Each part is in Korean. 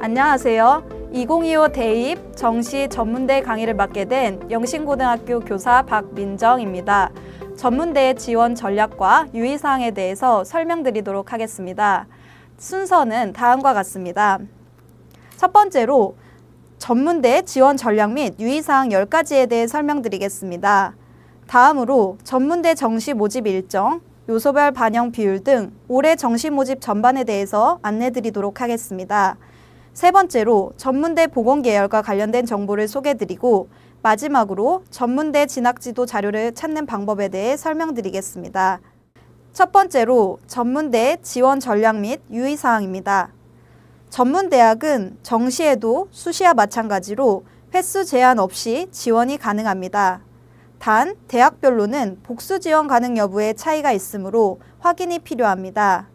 안녕하세요. 2025 대입 정시 전문대 강의를 맡게 된 영신고등학교 교사 박민정입니다. 전문대 지원 전략과 유의사항에 대해서 설명드리도록 하겠습니다. 순서는 다음과 같습니다. 첫 번째로 전문대 지원 전략 및 유의사항 10가지에 대해 설명드리겠습니다. 다음으로 전문대 정시 모집 일정, 요소별 반영 비율 등 올해 정시 모집 전반에 대해서 안내 드리도록 하겠습니다. 세 번째로 전문대 보건 계열과 관련된 정보를 소개 드리고 마지막으로 전문대 진학 지도 자료를 찾는 방법에 대해 설명드리겠습니다. 첫 번째로 전문대 지원 전략 및 유의 사항입니다. 전문대학은 정시에도 수시와 마찬가지로 횟수 제한 없이 지원이 가능합니다. 단, 대학별로는 복수 지원 가능 여부에 차이가 있으므로 확인이 필요합니다.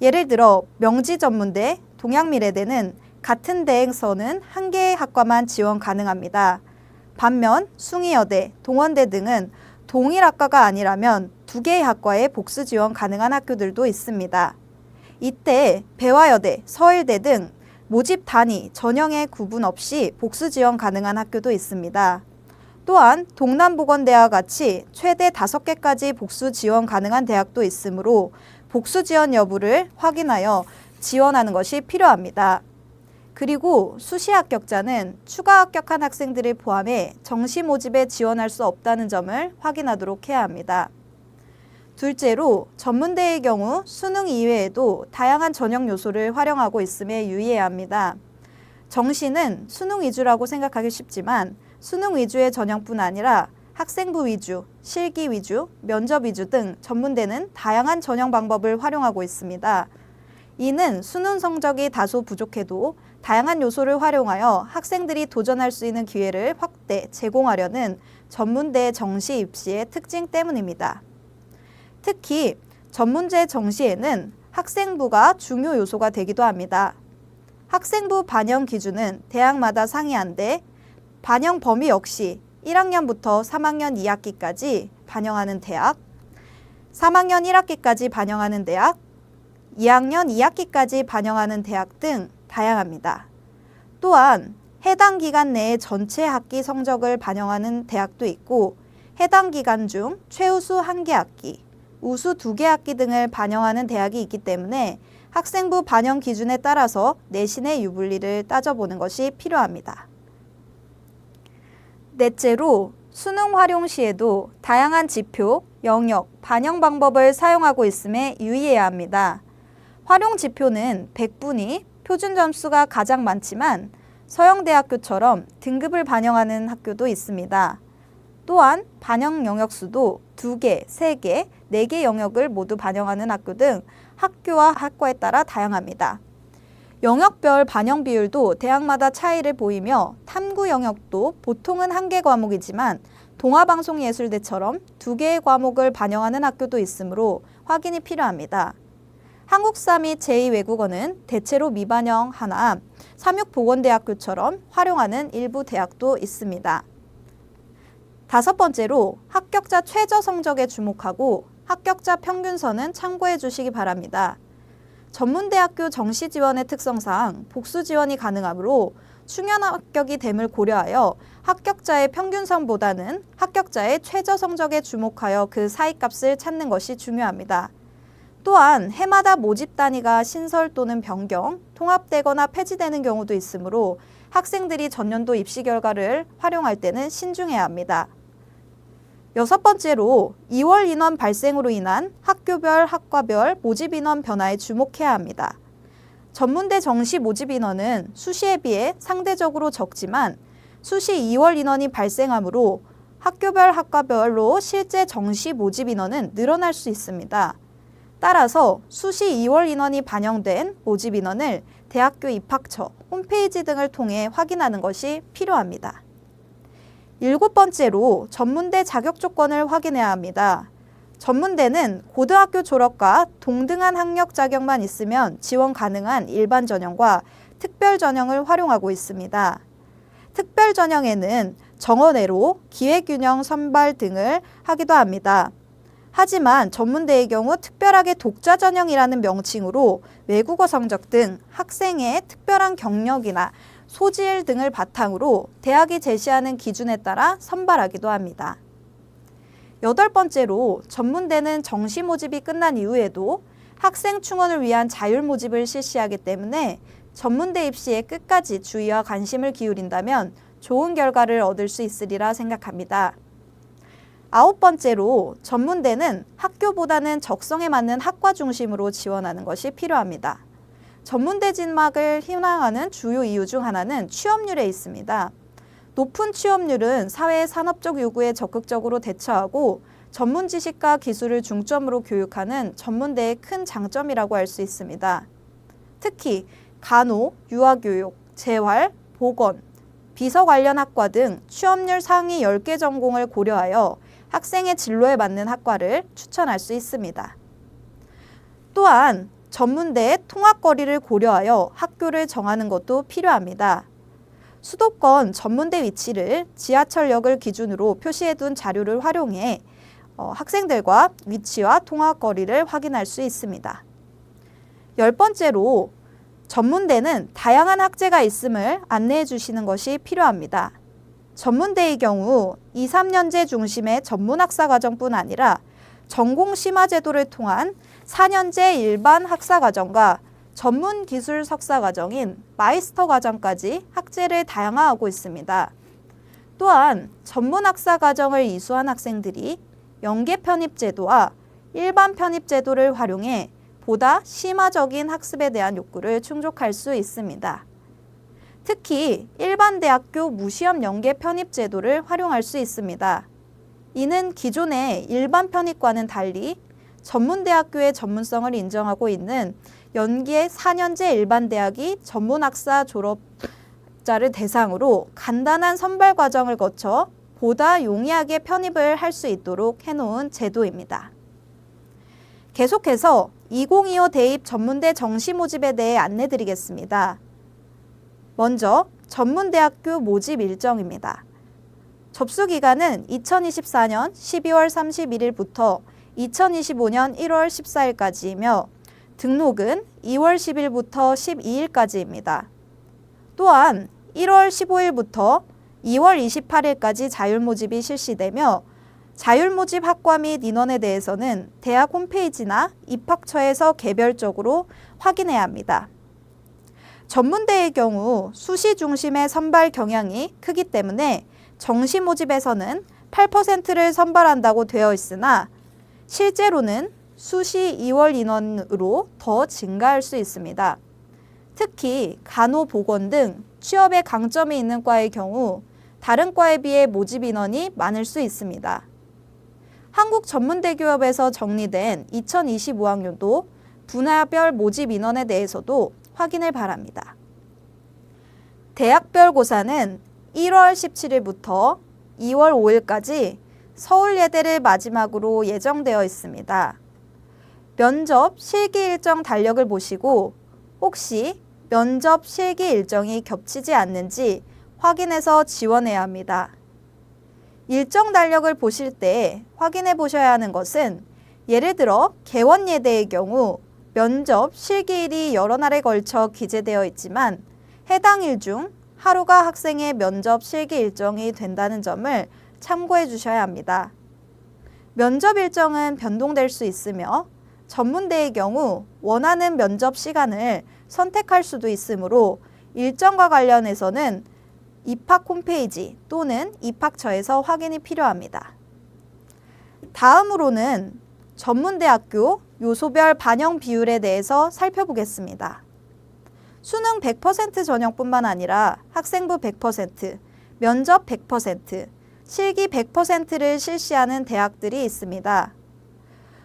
예를 들어 명지 전문대, 동양미래대는 같은 대행서는 한 개의 학과만 지원 가능합니다. 반면 숭의여대, 동원대 등은 동일 학과가 아니라면 두 개의 학과에 복수 지원 가능한 학교들도 있습니다. 이때 배화여대, 서일대 등 모집 단위, 전형의 구분 없이 복수 지원 가능한 학교도 있습니다. 또한 동남보건대와 같이 최대 5개까지 복수 지원 가능한 대학도 있으므로 복수 지원 여부를 확인하여 지원하는 것이 필요합니다. 그리고 수시 합격자는 추가 합격한 학생들을 포함해 정시 모집에 지원할 수 없다는 점을 확인하도록 해야 합니다. 둘째로 전문대의 경우 수능 이외에도 다양한 전형 요소를 활용하고 있음에 유의해야 합니다. 정시는 수능 위주라고 생각하기 쉽지만 수능 위주의 전형뿐 아니라 학생부 위주, 실기 위주, 면접 위주 등 전문대는 다양한 전형 방법을 활용하고 있습니다. 이는 수능 성적이 다소 부족해도 다양한 요소를 활용하여 학생들이 도전할 수 있는 기회를 확대, 제공하려는 전문대 정시 입시의 특징 때문입니다. 특히 전문제 정시에는 학생부가 중요 요소가 되기도 합니다. 학생부 반영 기준은 대학마다 상이한데 반영 범위 역시 1학년부터 3학년 2학기까지 반영하는 대학, 3학년 1학기까지 반영하는 대학, 2학년 2학기까지 반영하는 대학 등 다양합니다. 또한 해당 기간 내에 전체 학기 성적을 반영하는 대학도 있고 해당 기간 중 최우수 한 개 학기, 우수 두 개 학기 등을 반영하는 대학이 있기 때문에 학생부 반영 기준에 따라서 내신의 유불리를 따져보는 것이 필요합니다. 넷째로 수능 활용 시에도 다양한 지표, 영역, 반영 방법을 사용하고 있음에 유의해야 합니다. 활용 지표는 100분이 표준 점수가 가장 많지만 서영대학교처럼 등급을 반영하는 학교도 있습니다. 또한 반영 영역 수도 2개, 3개, 4개 영역을 모두 반영하는 학교 등 학교와 학과에 따라 다양합니다. 영역별 반영 비율도 대학마다 차이를 보이며 탐구 영역도 보통은 한 개 과목이지만 동아방송예술대처럼 두 개의 과목을 반영하는 학교도 있으므로 확인이 필요합니다. 한국사 및 제2외국어는 대체로 미반영 하나, 삼육보건대학교처럼 활용하는 일부 대학도 있습니다. 다섯 번째로 합격자 최저 성적에 주목하고 합격자 평균선은 참고해 주시기 바랍니다. 전문대학교 정시 지원의 특성상 복수 지원이 가능하므로 충연 합격이 됨을 고려하여 합격자의 평균선보다는 합격자의 최저 성적에 주목하여 그 사이값을 찾는 것이 중요합니다. 또한 해마다 모집 단위가 신설 또는 변경, 통합되거나 폐지되는 경우도 있으므로 학생들이 전년도 입시 결과를 활용할 때는 신중해야 합니다. 여섯 번째로 2월 인원 발생으로 인한 학교별, 학과별 모집 인원 변화에 주목해야 합니다. 전문대 정시 모집 인원은 수시에 비해 상대적으로 적지만 수시 2월 인원이 발생하므로 학교별, 학과별로 실제 정시 모집 인원은 늘어날 수 있습니다. 따라서 수시 2월 인원이 반영된 모집 인원을 대학교 입학처, 홈페이지 등을 통해 확인하는 것이 필요합니다. 일곱 번째로 전문대 자격 조건을 확인해야 합니다. 전문대는 고등학교 졸업과 동등한 학력 자격만 있으면 지원 가능한 일반 전형과 특별 전형을 활용하고 있습니다. 특별 전형에는 정원외로 기회균형 선발 등을 하기도 합니다. 하지만 전문대의 경우 특별하게 독자 전형이라는 명칭으로 외국어 성적 등 학생의 특별한 경력이나 소질 등을 바탕으로 대학이 제시하는 기준에 따라 선발하기도 합니다. 여덟 번째로 전문대는 정시 모집이 끝난 이후에도 학생 충원을 위한 자율 모집을 실시하기 때문에 전문대 입시에 끝까지 주의와 관심을 기울인다면 좋은 결과를 얻을 수 있으리라 생각합니다. 아홉 번째로 전문대는 학교보다는 적성에 맞는 학과 중심으로 지원하는 것이 필요합니다. 전문대 진학을 희망하는 주요 이유 중 하나는 취업률에 있습니다. 높은 취업률은 사회의 산업적 요구에 적극적으로 대처하고 전문 지식과 기술을 중점으로 교육하는 전문대의 큰 장점이라고 할 수 있습니다. 특히 간호, 유아교육, 재활, 보건, 비서 관련 학과 등 취업률 상위 10개 전공을 고려하여 학생의 진로에 맞는 학과를 추천할 수 있습니다. 또한 전문대의 통학거리를 고려하여 학교를 정하는 것도 필요합니다. 수도권 전문대 위치를 지하철역을 기준으로 표시해둔 자료를 활용해 어, 학생들과 위치와 통학거리를 확인할 수 있습니다. 열 번째로 전문대는 다양한 학제가 있음을 안내해 주시는 것이 필요합니다. 전문대의 경우 2, 3년제 중심의 전문학사 과정뿐 아니라 전공 심화 제도를 통한 4년제 일반 학사 과정과 전문 기술 석사 과정인 마이스터 과정까지 학제를 다양화하고 있습니다. 또한 전문 학사 과정을 이수한 학생들이 연계 편입 제도와 일반 편입 제도를 활용해 보다 심화적인 학습에 대한 욕구를 충족할 수 있습니다. 특히 일반 대학교 무시험 연계 편입 제도를 활용할 수 있습니다. 이는 기존의 일반 편입과는 달리 전문대학교의 전문성을 인정하고 있는 연계 4년제 일반 대학이 전문학사 졸업자를 대상으로 간단한 선발 과정을 거쳐 보다 용이하게 편입을 할 수 있도록 해놓은 제도입니다. 계속해서 2025 대입 전문대 정시 모집에 대해 안내드리겠습니다. 먼저 전문대학교 모집 일정입니다. 접수 기간은 2024년 12월 31일부터 2025년 1월 14일까지이며 등록은 2월 10일부터 12일까지입니다. 또한 1월 15일부터 2월 28일까지 자율 모집이 실시되며 자율 모집 학과 및 인원에 대해서는 대학 홈페이지나 입학처에서 개별적으로 확인해야 합니다. 전문대의 경우 수시 중심의 선발 경향이 크기 때문에 정시 모집에서는 8%를 선발한다고 되어 있으나 실제로는 수시 2월 인원으로 더 증가할 수 있습니다. 특히 간호보건 등 취업에 강점이 있는 과의 경우 다른 과에 비해 모집 인원이 많을 수 있습니다. 한국전문대교협에서 정리된 2025학년도 분야별 모집 인원에 대해서도 확인을 바랍니다. 대학별 고사는 1월 17일부터 2월 5일까지 서울예대를 마지막으로 예정되어 있습니다. 면접 실기 일정 달력을 보시고 혹시 면접 실기 일정이 겹치지 않는지 확인해서 지원해야 합니다. 일정 달력을 보실 때 확인해 보셔야 하는 것은 예를 들어 개원예대의 경우 면접 실기일이 여러 날에 걸쳐 기재되어 있지만 해당 일 중 하루가 학생의 면접 실기 일정이 된다는 점을 참고해 주셔야 합니다. 면접 일정은 변동될 수 있으며 전문대의 경우 원하는 면접 시간을 선택할 수도 있으므로 일정과 관련해서는 입학 홈페이지 또는 입학처에서 확인이 필요합니다. 다음으로는 전문대학교 요소별 반영 비율에 대해서 살펴보겠습니다. 수능 100% 전형뿐만 아니라 학생부 100%, 면접 100%, 실기 100%를 실시하는 대학들이 있습니다.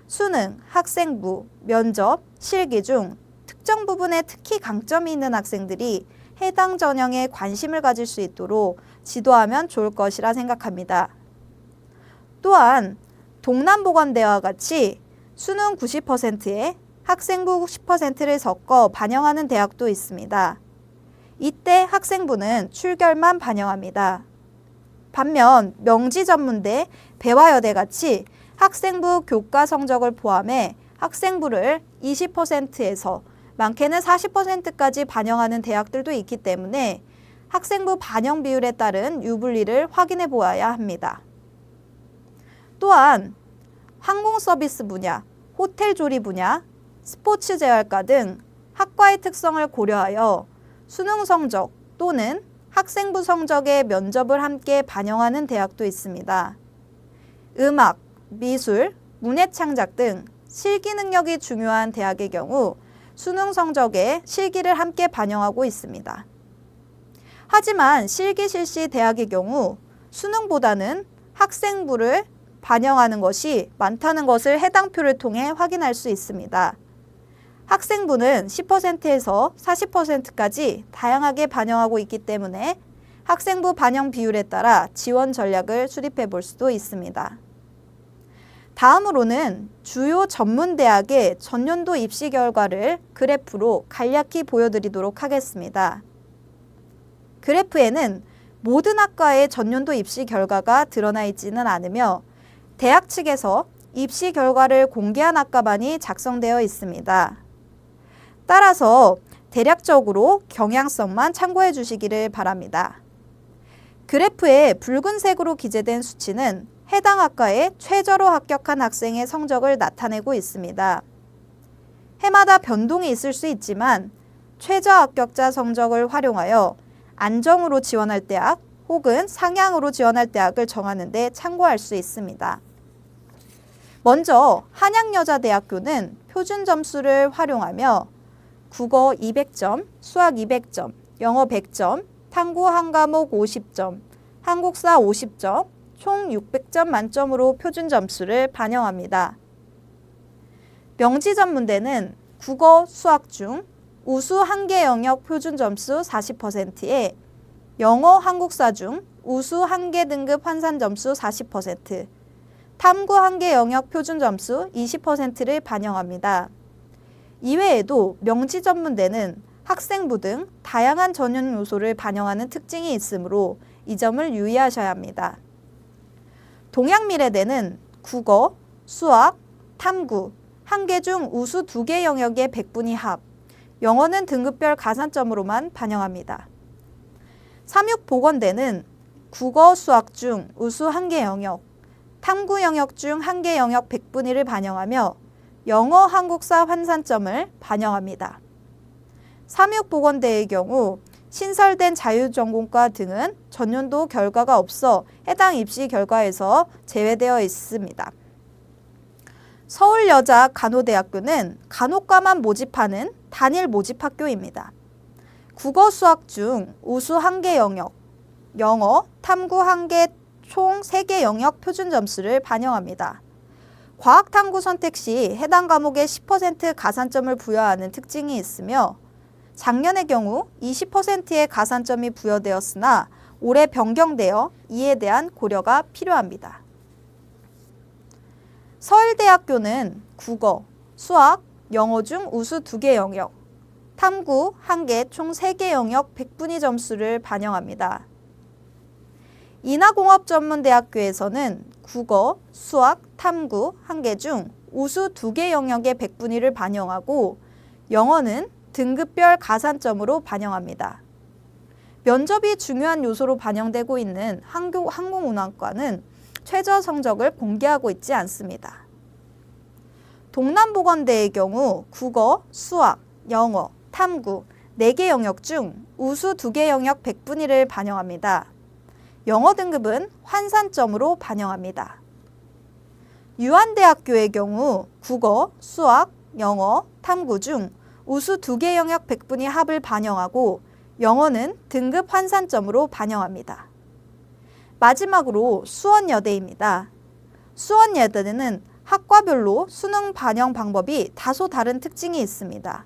수능, 학생부, 면접, 실기 중 특정 부분에 특히 강점이 있는 학생들이 해당 전형에 관심을 가질 수 있도록 지도하면 좋을 것이라 생각합니다. 또한 동남보건대와 같이 수능 90%에 학생부 10%를 섞어 반영하는 대학도 있습니다. 이때 학생부는 출결만 반영합니다. 반면 명지 전문대, 배화여대 같이 학생부 교과 성적을 포함해 학생부를 20%에서 많게는 40%까지 반영하는 대학들도 있기 때문에 학생부 반영 비율에 따른 유불리를 확인해 보아야 합니다. 또한 항공 서비스 분야, 호텔 조리 분야, 스포츠 재활과 등 학과의 특성을 고려하여 수능 성적 또는 학생부 성적의 면접을 함께 반영하는 대학도 있습니다. 음악, 미술, 문예 창작 등 실기 능력이 중요한 대학의 경우 수능 성적에 실기를 함께 반영하고 있습니다. 하지만 실기 실시 대학의 경우 수능보다는 학생부를 반영하는 것이 많다는 것을 해당 표를 통해 확인할 수 있습니다. 학생부는 10%에서 40%까지 다양하게 반영하고 있기 때문에 학생부 반영 비율에 따라 지원 전략을 수립해 볼 수도 있습니다. 다음으로는 주요 전문대학의 전년도 입시 결과를 그래프로 간략히 보여드리도록 하겠습니다. 그래프에는 모든 학과의 전년도 입시 결과가 드러나 있지는 않으며 대학 측에서 입시 결과를 공개한 학과만이 작성되어 있습니다. 따라서 대략적으로 경향성만 참고해 주시기를 바랍니다. 그래프에 붉은색으로 기재된 수치는 해당 학과에 최저로 합격한 학생의 성적을 나타내고 있습니다. 해마다 변동이 있을 수 있지만 최저 합격자 성적을 활용하여 안정으로 지원할 대학 혹은 상향으로 지원할 대학을 정하는 데 참고할 수 있습니다. 먼저 한양여자대학교는 표준 점수를 활용하며 국어 200점, 수학 200점, 영어 100점, 탐구 한 과목 50점, 한국사 50점, 총 600점 만점으로 표준 점수를 반영합니다. 명지 전문대는 국어, 수학 중 우수 한 개 영역 표준 점수 40%에 영어, 한국사 중 우수 한 개 등급 환산 점수 40%, 탐구 한 개 영역 표준 점수 20%를 반영합니다. 이외에도 명지 전문대는 학생부 등 다양한 전형 요소를 반영하는 특징이 있으므로 이 점을 유의하셔야 합니다. 동양미래대는 국어, 수학, 탐구, 한 개 중 우수 두 개 영역의 백분위 합, 영어는 등급별 가산점으로만 반영합니다. 삼육보건대는 국어, 수학 중 우수 한 개 영역, 탐구 영역 중 한 개 영역 백분위를 반영하며 영어, 한국사 환산점을 반영합니다. 삼육보건대의 경우 신설된 자유전공과 등은 전년도 결과가 없어 해당 입시 결과에서 제외되어 있습니다. 서울여자 간호대학교는 간호과만 모집하는 단일 모집학교입니다. 국어 수학 중 우수 한 개 영역, 영어, 탐구 한 개 총 세 개 영역 표준 점수를 반영합니다. 과학 탐구 선택 시 해당 과목에 10% 가산점을 부여하는 특징이 있으며 작년의 경우 20%의 가산점이 부여되었으나 올해 변경되어 이에 대한 고려가 필요합니다. 서울대학교는 국어, 수학, 영어 중 우수 두개 영역, 탐구 한개총세개 영역 100분위 점수를 반영합니다. 인하공업전문대학교에서는 국어, 수학, 탐구 한 개 중 우수 두 개 영역의 100분위를 반영하고 영어는 등급별 가산점으로 반영합니다. 면접이 중요한 요소로 반영되고 있는 항교, 항공운항과는 최저 성적을 공개하고 있지 않습니다. 동남보건대의 경우 국어, 수학, 영어, 탐구 4개 영역 중 우수 2개 영역 100분위를 반영합니다. 영어 등급은 환산점으로 반영합니다. 유한대학교의 경우 국어, 수학, 영어, 탐구 중 우수 2개 영역 100분위 합을 반영하고 영어는 등급 환산점으로 반영합니다. 마지막으로 수원여대입니다. 수원여대는 학과별로 수능 반영 방법이 다소 다른 특징이 있습니다.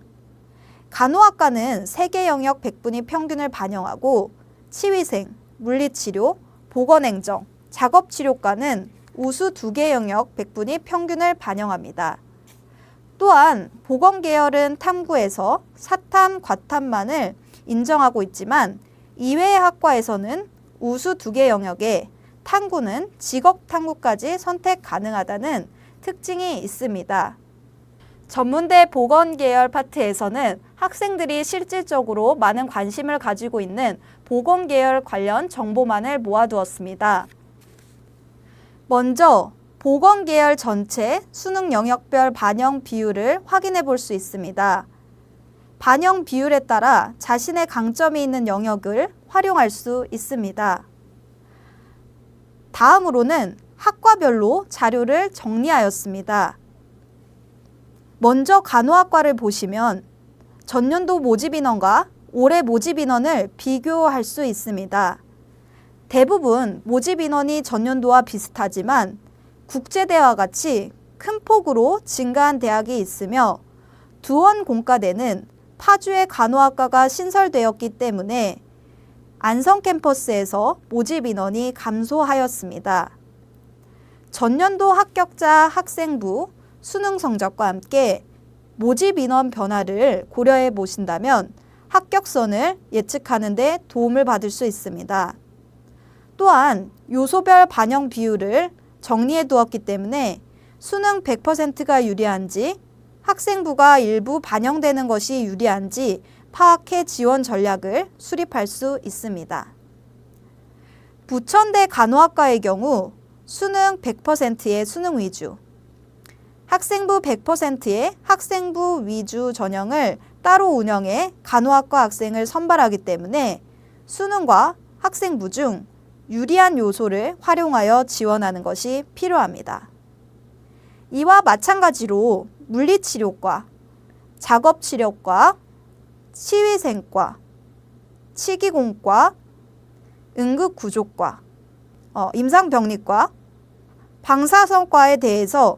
간호학과는 3개 영역 100분위 평균을 반영하고 치위생, 물리치료, 보건행정, 작업치료과는 우수 2개 영역 100분위 평균을 반영합니다. 또한 보건 계열은 탐구에서 사탐, 과탐만을 인정하고 있지만 이외의 학과에서는 우수 두 개 영역에 탐구는 직업 탐구까지 선택 가능하다는 특징이 있습니다. 전문대 보건 계열 파트에서는 학생들이 실질적으로 많은 관심을 가지고 있는 보건 계열 관련 정보만을 모아두었습니다. 먼저 보건 계열 전체 수능 영역별 반영 비율을 확인해 볼 수 있습니다. 반영 비율에 따라 자신의 강점이 있는 영역을 활용할 수 있습니다. 다음으로는 학과별로 자료를 정리하였습니다. 먼저 간호학과를 보시면 전년도 모집 인원과 올해 모집 인원을 비교할 수 있습니다. 대부분 모집 인원이 전년도와 비슷하지만 국제대와 같이 큰 폭으로 증가한 대학이 있으며 두원 공과대는 파주의 간호학과가 신설되었기 때문에 안성 캠퍼스에서 모집 인원이 감소하였습니다. 전년도 합격자 학생부 수능 성적과 함께 모집 인원 변화를 고려해 보신다면 합격선을 예측하는 데 도움을 받을 수 있습니다. 또한 요소별 반영 비율을 정리해 두었기 때문에 수능 100%가 유리한지 학생부가 일부 반영되는 것이 유리한지 파악해 지원 전략을 수립할 수 있습니다. 부천대 간호학과의 경우 수능 100%의 수능 위주, 학생부 100%의 학생부 위주 전형을 따로 운영해 간호학과 학생을 선발하기 때문에 수능과 학생부 중 유리한 요소를 활용하여 지원하는 것이 필요합니다. 이와 마찬가지로 물리치료과, 작업치료과, 치위생과, 치기공과, 응급구조과, 어, 임상병리과, 방사선과에 대해서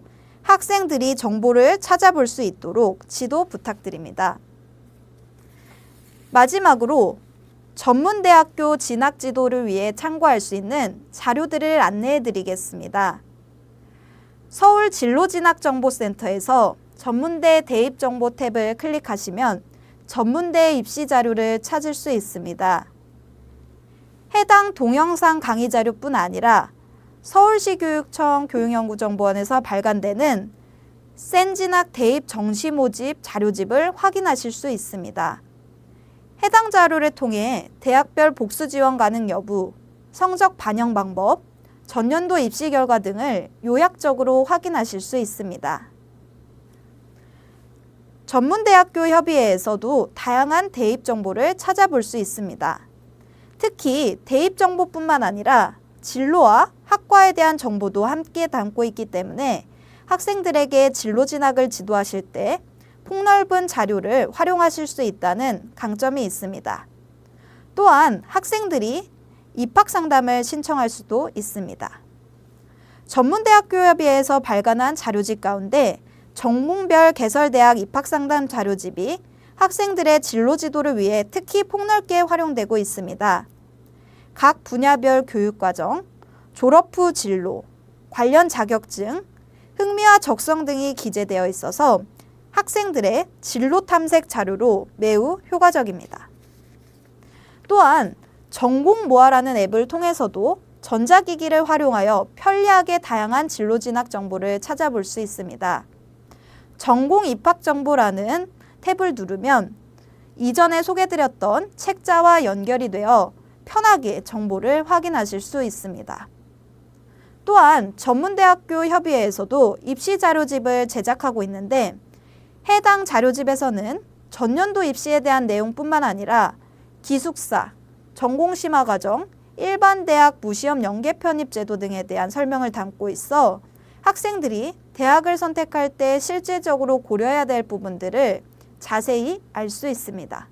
학생들이 정보를 찾아볼 수 있도록 지도 부탁드립니다. 마지막으로 전문대학교 진학 지도를 위해 참고할 수 있는 자료들을 안내해 드리겠습니다. 서울 진로진학정보센터에서 전문대 대입정보 탭을 클릭하시면 전문대 입시 자료를 찾을 수 있습니다. 해당 동영상 강의 자료뿐 아니라 서울시 교육청 교육연구정보원에서 발간되는 센진학 대입 정시 모집 자료집을 확인하실 수 있습니다. 해당 자료를 통해 대학별 복수 지원 가능 여부, 성적 반영 방법, 전년도 입시 결과 등을 요약적으로 확인하실 수 있습니다. 전문대학교 협의회에서도 다양한 대입 정보를 찾아볼 수 있습니다. 특히 대입 정보뿐만 아니라 진로와 학과에 대한 정보도 함께 담고 있기 때문에 학생들에게 진로 진학을 지도하실 때 폭넓은 자료를 활용하실 수 있다는 강점이 있습니다. 또한 학생들이 입학 상담을 신청할 수도 있습니다. 전문대학교협의회에서 발간한 자료집 가운데 전공별 개설대학 입학상담 자료집이 학생들의 진로 지도를 위해 특히 폭넓게 활용되고 있습니다. 각 분야별 교육과정, 졸업 후 진로, 관련 자격증, 흥미와 적성 등이 기재되어 있어서 학생들의 진로 탐색 자료로 매우 효과적입니다. 또한 전공 모아라는 앱을 통해서도 전자기기를 활용하여 편리하게 다양한 진로 진학 정보를 찾아볼 수 있습니다. 전공 입학 정보라는 탭을 누르면 이전에 소개드렸던 책자와 연결이 되어 편하게 정보를 확인하실 수 있습니다. 또한 전문대학교 협의회에서도 입시 자료집을 제작하고 있는데 해당 자료집에서는 전년도 입시에 대한 내용뿐만 아니라 기숙사, 전공심화 과정, 일반 대학 무시험 연계 편입 제도 등에 대한 설명을 담고 있어 학생들이 대학을 선택할 때 실질적으로 고려해야 될 부분들을 자세히 알 수 있습니다.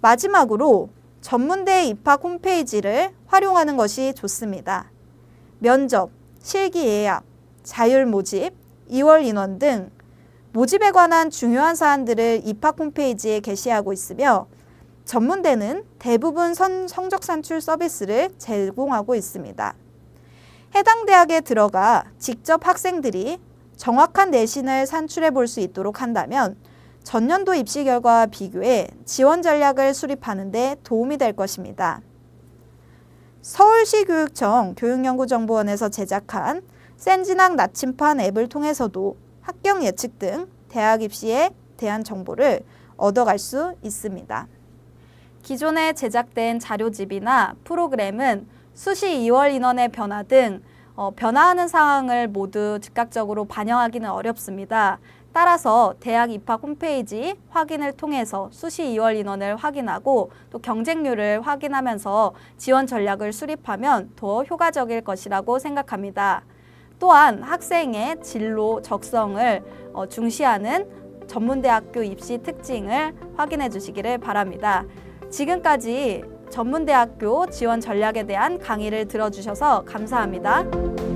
마지막으로 전문대 입학 홈페이지를 활용하는 것이 좋습니다. 면접, 실기 예약, 자율 모집, 2월 인원 등 모집에 관한 중요한 사안들을 입학 홈페이지에 게시하고 있으며 전문대는 대부분 선 성적 산출 서비스를 제공하고 있습니다. 해당 대학에 들어가 직접 학생들이 정확한 내신을 산출해 볼 수 있도록 한다면 전년도 입시 결과와 비교해 지원 전략을 수립하는 데 도움이 될 것입니다. 서울시 교육청 교육연구정보원에서 제작한 센진학 나침판 앱을 통해서도 합격 예측 등 대학 입시에 대한 정보를 얻어갈 수 있습니다. 기존에 제작된 자료집이나 프로그램은 수시 2월 인원의 변화 등 어, 변화하는 상황을 모두 즉각적으로 반영하기는 어렵습니다. 따라서 대학 입학 홈페이지 확인을 통해서 수시 2월 인원을 확인하고 또 경쟁률을 확인하면서 지원 전략을 수립하면 더 효과적일 것이라고 생각합니다. 또한 학생의 진로 적성을 어, 중시하는 전문대학교 입시 특징을 확인해 주시기를 바랍니다. 지금까지 전문대학교 지원 전략에 대한 강의를 들어주셔서 감사합니다.